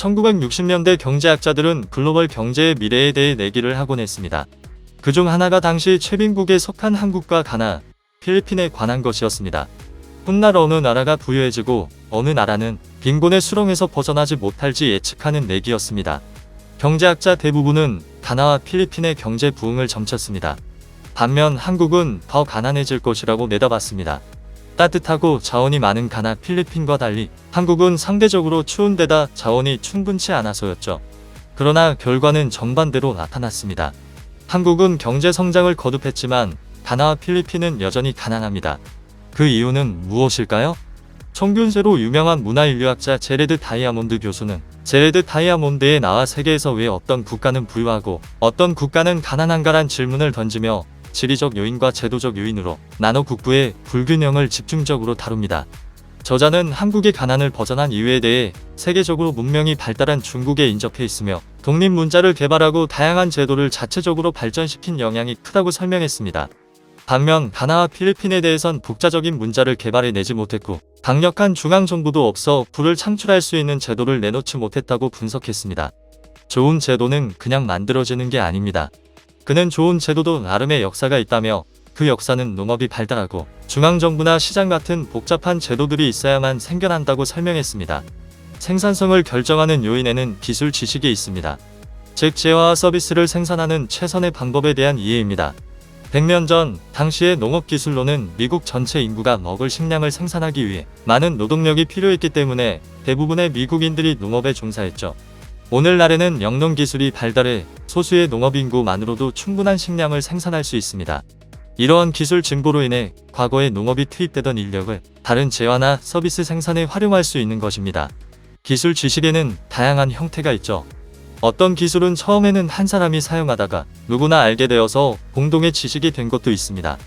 1960년대 경제학자들은 글로벌 경제의 미래에 대해 내기를 하곤 했습니다. 그 중 하나가 당시 최빈국에 속한 한국과 가나, 필리핀에 관한 것이었습니다. 훗날 어느 나라가 부유해지고 어느 나라는 빈곤의 수렁에서 벗어나지 못할지 예측하는 내기였습니다. 경제학자 대부분은 가나와 필리핀의 경제 부흥을 점쳤습니다. 반면 한국은 더 가난해질 것이라고 내다봤습니다. 따뜻하고 자원이 많은 가나 필리핀과 달리 한국은 상대적으로 추운 데다 자원이 충분치 않아서였죠. 그러나 결과는 정반대로 나타났습니다. 한국은 경제 성장을 거듭했지만 가나와 필리핀은 여전히 가난합니다. 그 이유는 무엇일까요? 청균세로 유명한 문화인류학자 제레드 다이아몬드 교수는 제레드 다이아몬드에 나와 세계에서 왜 어떤 국가는 부유하고 어떤 국가는 가난한가란 질문을 던지며 지리적 요인과 제도적 요인으로 나눠 국부의 불균형을 집중적으로 다룹니다. 저자는 한국의 가난을 벗어난 이유에 대해 세계적으로 문명이 발달한 중국에 인접해 있으며 독립 문자를 개발하고 다양한 제도를 자체적으로 발전시킨 영향이 크다고 설명했습니다. 반면 가나와 필리핀에 대해선 독자적인 문자를 개발해내지 못했고 강력한 중앙정부도 없어 부를 창출할 수 있는 제도를 내놓지 못했다고 분석했습니다. 좋은 제도는 그냥 만들어지는 게 아닙니다. 그는 좋은 제도도 나름의 역사가 있다며 그 역사는 농업이 발달하고 중앙정부나 시장 같은 복잡한 제도들이 있어야만 생겨난다고 설명했습니다. 생산성을 결정하는 요인에는 기술 지식이 있습니다. 즉 재화와 서비스를 생산하는 최선의 방법에 대한 이해입니다. 100년 전 당시의 농업 기술로는 미국 전체 인구가 먹을 식량을 생산하기 위해 많은 노동력이 필요했기 때문에 대부분의 미국인들이 농업에 종사했죠. 오늘날에는 영농 기술이 발달해 소수의 농업 인구만으로도 충분한 식량을 생산할 수 있습니다. 이러한 기술 진보로 인해 과거에 농업이 투입되던 인력을 다른 재화나 서비스 생산에 활용할 수 있는 것입니다. 기술 지식에는 다양한 형태가 있죠. 어떤 기술은 처음에는 한 사람이 사용하다가 누구나 알게 되어서 공동의 지식이 된 것도 있습니다.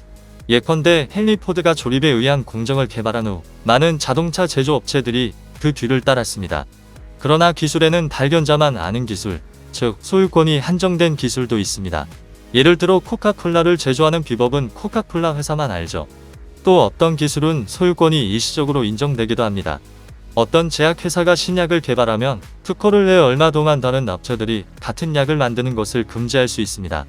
예컨대 헨리 포드가 조립에 의한 공정을 개발한 후 많은 자동차 제조업체들이 그 뒤를 따랐습니다. 그러나 기술에는 발견자만 아는 기술, 즉 소유권이 한정된 기술도 있습니다. 예를 들어 코카콜라를 제조하는 비법은 코카콜라 회사만 알죠. 또 어떤 기술은 소유권이 일시적으로 인정되기도 합니다. 어떤 제약회사가 신약을 개발하면 특허를 내 얼마 동안 다른 업체들이 같은 약을 만드는 것을 금지할 수 있습니다.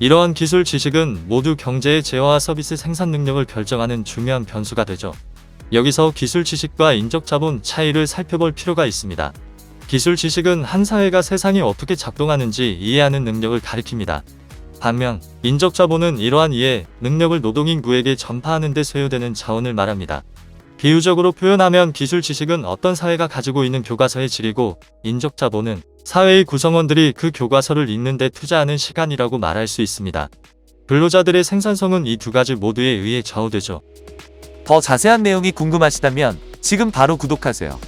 이러한 기술 지식은 모두 경제의 재화와 서비스 생산 능력을 결정하는 중요한 변수가 되죠. 여기서 기술 지식과 인적 자본 차이를 살펴볼 필요가 있습니다. 기술 지식은 한 사회가 세상이 어떻게 작동하는지 이해하는 능력을 가리킵니다. 반면 인적 자본은 이러한 이해, 능력을 노동인구에게 전파하는 데 소요되는 자원을 말합니다. 비유적으로 표현하면 기술 지식은 어떤 사회가 가지고 있는 교과서의 질이고 인적 자본은 사회의 구성원들이 그 교과서를 읽는 데 투자하는 시간이라고 말할 수 있습니다. 근로자들의 생산성은 이 두 가지 모두에 의해 좌우되죠. 더 자세한 내용이 궁금하시다면 지금 바로 구독하세요.